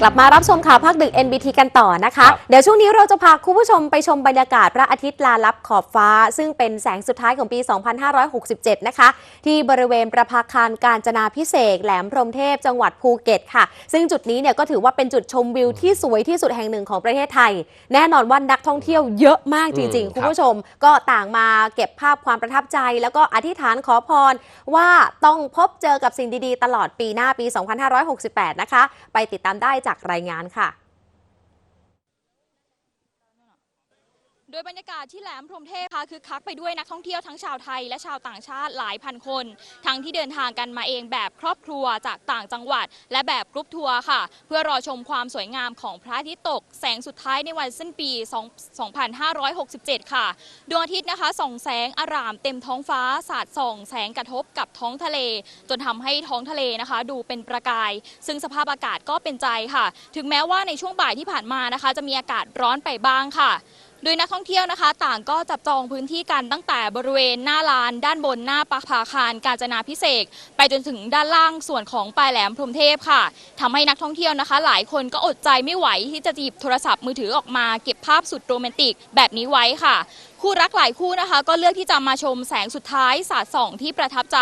กลับมารับชมข่าวภาคดึก NBT กันต่อนะคะครับเดี๋ยวช่วงนี้เราจะพาคุณผู้ชมไปชมบรรยากาศพระอาทิตย์ลาลับขอบฟ้า ซึ่งเป็นแสงสุดท้ายของปี 2567 นะคะ ที่บริเวณประภาคารการจนาพิเศษกแหลมพรหมเทพจังหวัดภูเก็ตค่ะ ซึ่งจุดนี้เนี่ยก็ถือว่าเป็นจุดชมวิวที่สวยที่สุดแห่งหนึ่งของประเทศไทย แน่นอนว่านักท่องเที่ยวเยอะมากจริงอืมๆคุณผู้ชมก็ต่างมาเก็บภาพความประทับใจ แล้วก็อธิษฐานขอพรว่าต้องพบเจอกับสิ่งดีๆ ตลอดปีหน้าปี 2568 นะคะ ไปติดตามได้จากรายงานค่ะ ดยบรรยากาศที่แหลมพรหมเทพค่ะคือคักไปด้วยนักท่องเที่ยวทั้งชาวไทยและชาวต่างชาติหลายพันคน ทั้งที่เดินทางกันมาเองแบบครอบครัวจากต่างจังหวัด และแบบกรุ๊ปทัวร์ค่ะ เพื่อรอชมความสวยงามของพระอาทิตย์ตก แสงสุดท้ายในวันสิ้นปี 2567 ค่ะดวงอาทิตย์นะคะส่องแสงอารามเต็มท้องฟ้าสาดส่องแสงกระทบกับท้องทะเล จนทำให้ท้องทะเลนะคะ ดูเป็นประกาย ซึ่งสภาพอากาศก็เป็นใจค่ะ ถึงแม้ว่าในช่วงบ่ายที่ผ่านมานะคะ จะมีอากาศร้อนไปบ้างค่ะ โดยนักท่องเที่ยวนะคะ ต่างก็จับจองพื้นที่กันตั้งแต่บริเวณหน้าลาน ด้านบนหน้าปากผาคารกาญจนาพิเศษไปจนถึงด้านล่างส่วนของปลายแหลมพรมเทพค่ะทำให้นักท่องเที่ยวนะคะ หลายคนก็อดใจไม่ไหวที่จะหยิบโทรศัพท์มือถือออกมาเก็บภาพสุดโรแมนติกแบบนี้ไว้ค่ะ คู่รักหลายคู่นะคะ ก็เลือกที่จะมาชมแสงสุดท้ายสาดส่องที่ประทับใจ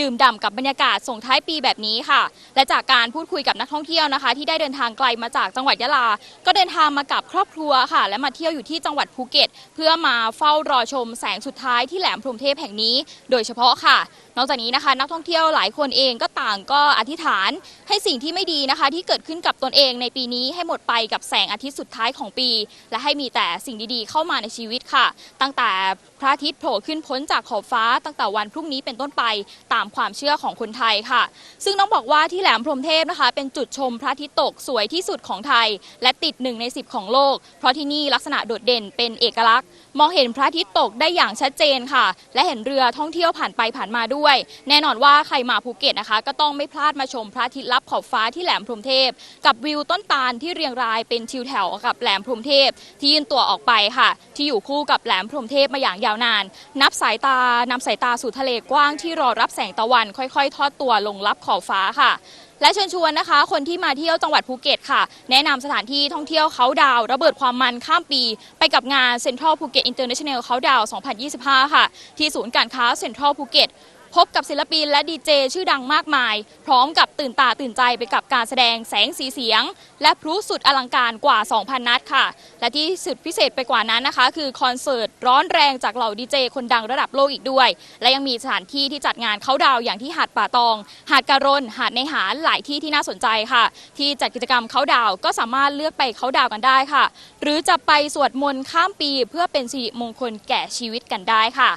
ดื่มด่ำกับบรรยากาศส่งท้ายปีแบบนี้ค่ะ และจากการพูดคุยกับนักท่องเที่ยวนะคะ ที่ได้เดินทางไกลมาจากจังหวัดยะลา ก็เดินทางมากับครอบครัวค่ะ และมาเที่ยวอยู่ที่จังหวัดภูเก็ต เพื่อมาเฝ้ารอชมแสงสุดท้ายที่แหลมพรหมเทพแห่งนี้ โดยเฉพาะค่ะ นอกจากนี้นะคะ นักท่องเที่ยวหลายคนเองก็ต่างก็อธิษฐาน ให้สิ่งที่ไม่ดีนะคะ ที่เกิดขึ้นกับตนเองในปีนี้ให้หมดไปกับแสงอาทิตย์สุดท้ายของปี และให้มีแต่สิ่งดีๆ เข้ามาในชีวิตค่ะตั้งแต่พระอาทิตย์โผล่ขึ้นพ้นจากขอบฟ้าตั้งแต่วันพรุ่งนี้เป็นต้นไปตามความเชื่อของคนไทยค่ะ ซึ่งต้องบอกว่าที่แหลมพรหมเทพนะคะ เป็นจุดชมพระอาทิตย์ตกสวยที่สุดของไทย และติดหนึ่งใน 10 ของโลก เพราะที่นี่ลักษณะโดดเด่นเป็นเอกลักษณ์ มองเห็นพระอาทิตย์ตกได้อย่างชัดเจนค่ะ และเห็นเรือท่องเที่ยวผ่านไปผ่านมาด้วย แน่นอนว่าใครมาภูเก็ตนะคะ ก็ต้องไม่พลาดมาชมพระอาทิตย์ลับขอบฟ้าที่แหลมพรหมเทพ กับวิวต้นตาลที่เรียงรายเป็นทิวแถวกับแหลมพรหมเทพ ที่ยื่นตัวออกไปค่ะ ที่อยู่คู่กับแหลมพรหมเทพมาอย่างยาวนาน นับสายตานำสายตาสู่ทะเลกว้างที่รอรับแสงตะวัน ค่อยๆ ทอดตัวลงลับขอบฟ้าค่ะ และเชิญชวนนะคะ คนที่มาเที่ยวจังหวัดภูเก็ตค่ะ แนะนำสถานที่ท่องเที่ยวเขาดาวระเบิดความมันข้ามปี ไปกับงาน Central Phuket International Countdown 2025 ค่ะ ที่ศูนย์การค้า Central Phuket พบกับศิลปินและดีเจชื่อดังมากมาย พร้อมกับตื่นตาตื่นใจไปกับการแสดงแสงสีเสียง และพลุสุดอลังการกว่า 2,000 นัดค่ะ และที่สุดพิเศษไปกว่านั้นนะคะ คือคอนเสิร์ตร้อนแรงจากเหล่าดีเจคนดังระดับโลกอีกด้วย และยังมีสถานที่ที่จัดงานเขาดาวอย่างที่หาดป่าตอง หาดการนหาดในหารหลายที่ที่น่าสนใจค่ะ ที่จัดกิจกรรมเขาดาวก็สามารถเลือกไปเขาดาวกันได้ค่ะ หรือจะไปสวดมนต์ข้ามปี เพื่อเป็นสิริมงคลแก่ชีวิตกันได้ค่ะ